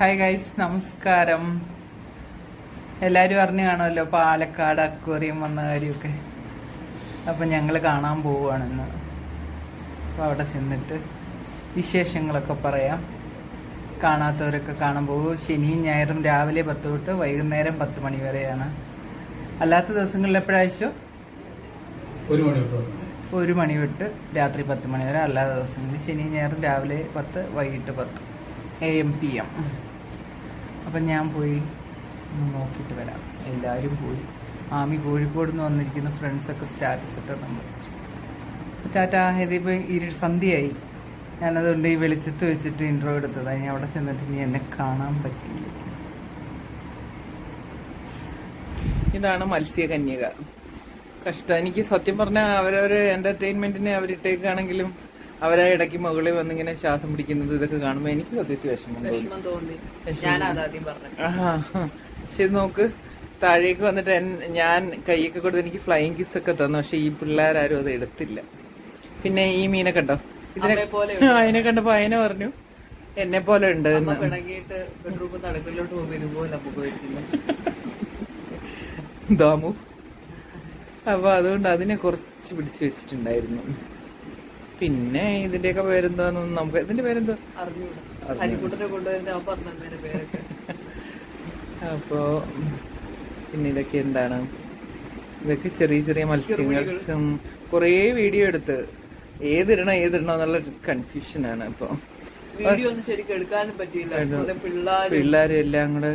Hi guys നമസ്കാരം. എല്ലാവരും അറിഞ്ഞു കാണുമല്ലോ പാലക്കാട് അക്വേറിയം വന്ന കാര്യമൊക്കെ. അപ്പം ഞങ്ങൾ കാണാൻ പോവുകയാണെന്ന്. അപ്പോൾ അവിടെ ചെന്നിട്ട് വിശേഷങ്ങളൊക്കെ പറയാം. കാണാത്തവരൊക്കെ കാണാൻ പോകും. ശനിയും ഞായറും രാവിലെ പത്ത് തൊട്ട് വൈകുന്നേരം പത്ത് മണി വരെയാണ്. അല്ലാത്ത ദിവസങ്ങളിൽ എപ്പോഴാഴ്ചോ ഒരു മണി ഒരു മണി തൊട്ട് രാത്രി പത്ത് മണി വരെ അല്ലാത്ത ദിവസങ്ങളിൽ. ശനി ഞായറും രാവിലെ പത്ത് വൈകിട്ട് പത്ത്. A M P M. അപ്പം ഞാൻ പോയി നോക്കിയിട്ട് വരാം. എല്ലാവരും പോയി. ആമി കോഴിക്കോട് നിന്ന് വന്നിരിക്കുന്ന ഫ്രണ്ട്സൊക്കെ സ്റ്റാറ്റസ് ഇട്ട് നമ്മൾ ടാറ്റ ഇതിപ്പോൾ ഇരു സന്ധ്യയായി. ഞാനതുകൊണ്ട് ഈ വെളിച്ചത്ത് വെച്ചിട്ട് ഇൻട്രോ എടുത്തതാണ് ഞാൻ അവിടെ ചെന്നിട്ട് ഇനി എന്നെ കാണാൻ പറ്റില്ല. ഇതാണ് മത്സ്യകന്യക. കഷ്ടം. എനിക്ക് സത്യം പറഞ്ഞാൽ അവരവർ എന്റർടൈൻമെന്റിനെ അവരിട്ടേക്കാണെങ്കിലും അവരെ ഇടയ്ക്ക് മുകളിൽ വന്നിങ്ങനെ ശ്വാസം പിടിക്കുന്നത് ഇതൊക്കെ കാണുമ്പോൾ എനിക്ക് സത്യത്തിൽ വിഷമം തോന്നി. പക്ഷെ നോക്ക് താഴേക്ക് വന്നിട്ട് ഞാൻ കൈയൊക്കെ കൊടുത്ത് എനിക്ക് ഫ്ലൈങ് കിസ് ഒക്കെ തന്നു പക്ഷെ ഈ പിള്ളേരാരും അത് എടുത്തില്ല. പിന്നെ ഈ മീനെ കണ്ടോ? ഇതിനെ അതിനെ കണ്ടപ്പോ അതിനെ പറഞ്ഞു എന്നെ പോലെ ഉണ്ട് ദാമു. അപ്പൊ അതുകൊണ്ട് അതിനെ കുറച്ച് പിടിച്ചു വെച്ചിട്ടുണ്ടായിരുന്നു. പിന്നെ ഇതിന്റെയൊക്കെ പേരെന്താന്നൊന്നും നമുക്ക് ഇതിന്റെ പേരെന്താ? അപ്പോ പിന്നെ ഇതൊക്കെ എന്താണ്? ഇതൊക്കെ ചെറിയ ചെറിയ മത്സ്യങ്ങൾക്കും കുറേ വീഡിയോ എടുത്ത് ഏതിടണം ഏതിടണം എന്നുള്ള കൺഫ്യൂഷനാണ് ഇപ്പൊ. വീഡിയോ ഒന്നും ശരിക്കും എടുക്കാനും പറ്റിയില്ല. കുറെ പിള്ളേർ പിള്ളേരും എല്ലാം കൂടെ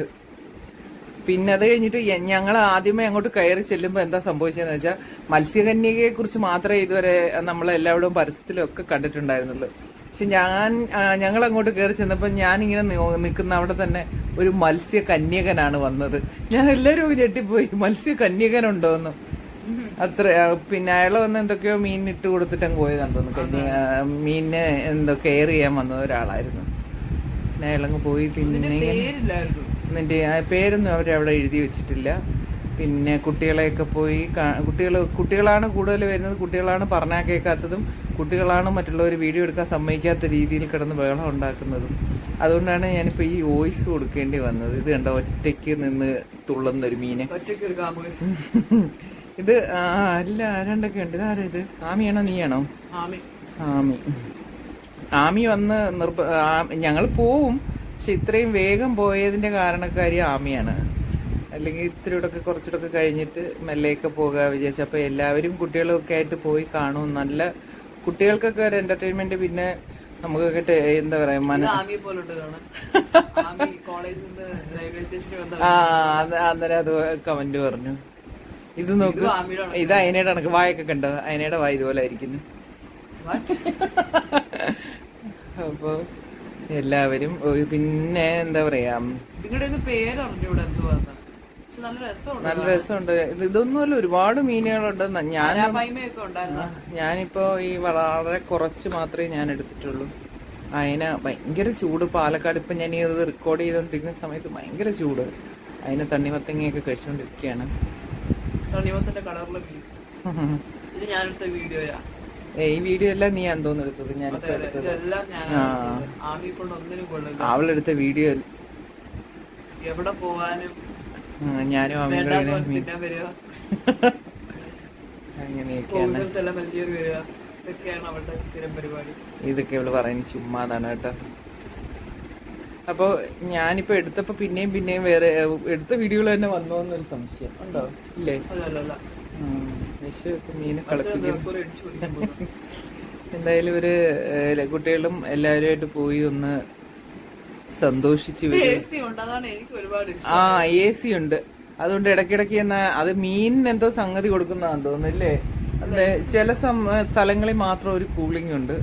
പിന്നെ അത് കഴിഞ്ഞിട്ട് ഞങ്ങൾ ആദ്യമേ അങ്ങോട്ട് കയറി ചെല്ലുമ്പോൾ എന്താ സംഭവിച്ചതെന്ന് വെച്ചാൽ മത്സ്യകന്യകയെ കുറിച്ച് മാത്രമേ ഇതുവരെ നമ്മൾ എല്ലാവരും പരസ്യത്തിലും ഒക്കെ കണ്ടിട്ടുണ്ടായിരുന്നുള്ളൂ. പക്ഷെ ഞാൻ ഞങ്ങൾ അങ്ങോട്ട് കയറി ചെന്നപ്പോൾ ഞാനിങ്ങനെ ഇങ്ങനെ നിൽക്കുന്ന അവിടെ തന്നെ ഒരു മത്സ്യ കന്യകനാണ് വന്നത്. ഞാൻ എല്ലാവരും ഞെട്ടിപ്പോയി. മത്സ്യ കന്യകനുണ്ടോന്ന് അത്ര പിന്നെ അയാൾ വന്ന് എന്തൊക്കെയോ മീൻ ഇട്ട് കൊടുത്തിട്ട് അങ്ങ് പോയതാന്ന് തോന്നുന്നു. മീനിനെ എന്തോ കെയർ ചെയ്യാൻ വന്ന ഒരാളായിരുന്നു. പിന്നെ അയാളങ്ങ് പോയി. പിന്നെ ആ പേരൊന്നും അവരവിടെ എഴുതി വെച്ചിട്ടില്ല. പിന്നെ കുട്ടികളെയൊക്കെ പോയി കുട്ടികൾ കുട്ടികളാണ് കൂടുതൽ വരുന്നത്. കുട്ടികളാണ് പറഞ്ഞാൽ കേൾക്കാത്തതും കുട്ടികളാണ് മറ്റുള്ളവർ വീഡിയോ എടുക്കാൻ സമ്മതിക്കാത്ത രീതിയിൽ കിടന്ന് ബഹളം ഉണ്ടാക്കുന്നതും. അതുകൊണ്ടാണ് ഞാനിപ്പോൾ ഈ വോയിസ് കൊടുക്കേണ്ടി വന്നത്. ഇത് കണ്ടോ? ഒറ്റയ്ക്ക് നിന്ന് തുള്ളുന്ന ഒരു മീനെ ഇത് ആ അല്ല ആരാണ്ടൊക്കെ ഉണ്ട് ഇതാരാ ഇത്? ആമിയാണോ നീയാണോ? ആമി. ആമി. ആമി വന്ന് നിർബ ഞങ്ങൾ പോവും. പക്ഷെ ഇത്രയും വേഗം പോയതിന്റെ കാരണക്കാരി ആമിയാണ്. അല്ലെങ്കിൽ ഇത്തിരിയോടൊക്കെ കുറച്ചുകൂടെ കഴിഞ്ഞിട്ട് മെല്ലെയൊക്കെ പോകാ വിചാരിച്ചു. അപ്പൊ എല്ലാവരും കുട്ടികളൊക്കെ ആയിട്ട് പോയി കാണും. നല്ല കുട്ടികൾക്കൊക്കെ ഒരു എന്റർടൈൻമെന്റ് പിന്നെ നമുക്കൊക്കെ എന്താ പറയാ മന ആ അന്നേരം അത് കമന്റ് പറഞ്ഞു. ഇത് നോക്ക്. ഇത് അയനയുടെ കണക്ക്. വായൊക്കെ കണ്ടോ? അയനയുടെ വായ ഇതുപോലെ ആയിരിക്കുന്നു? അപ്പൊ എല്ലാവരും പിന്നെ എന്താ പറയാ നല്ല രസമുണ്ട് ഇതൊന്നുമല്ല ഒരുപാട് മീനുകളുണ്ട്. ഞാൻ ഞാനിപ്പോ ഈ വളരെ കുറച്ച് മാത്രമേ ഞാൻ എടുത്തിട്ടുള്ളൂ. അതിന് ഭയങ്കര ചൂട്. പാലക്കാട് ഇപ്പൊ ഞാൻ ഇത് റെക്കോർഡ് ചെയ്തോണ്ടിരിക്കുന്ന സമയത്ത് ഭയങ്കര ചൂട്. അതിന് തണ്ണിമത്തങ്ങയൊക്കെ കഴിച്ചുകൊണ്ടിരിക്കുകയാണ് തണ്ണിമത്തന്റെ കളറിലെ മീൻ. ഇത് ഞാനെടുത്ത വീഡിയോയാ. ഈ വീഡിയോ എല്ലാം നീ എന്തോന്ന് എടുത്തത് ഞാൻ കൊള്ളില്ല. അവളെടുത്ത വീഡിയോ എവിടെ പോവാനും ഞാനും അമ്മയും കൂടെ വേണ്ടാന്ന് ഇങ്ങനെ പറഞ്ഞ് മീൻ- തിന്നാൻ വരിക. അങ്ങനെയൊക്കെയാണ്. പോകുന്നിടത്തെല്ലാം വലിയൊരു അവളുടെ സ്ഥിരം പരിപാടി. ഇതൊക്കെ ഇവൾ പറയുന്നത് ചുമ്മാതാണ് കേട്ടോ. അപ്പൊ ഞാനിപ്പോ എടുത്തപ്പോ പിന്നെയും പിന്നെയും വേറെ എടുത്ത വീഡിയോകൾ തന്നെ വന്നോന്നൊരു സംശയം. ഉണ്ടോ? ഇല്ലേ? എന്തായാലും ഒരു കുട്ടികളും എല്ലാവരുമായിട്ട് പോയി ഒന്ന് സന്തോഷിച്ചു വരും. ആ എ സി ഉണ്ട്. അതുകൊണ്ട് ഇടയ്ക്കിടയ്ക്ക് എന്നാ അത് മീനിന് എന്തോ സംഗതി കൊടുക്കുന്നതാണെന്ന് തോന്നുന്നില്ലേ ചില സ്ഥലങ്ങളിൽ മാത്രം ഒരു കൂളിംഗ് ഉണ്ട്.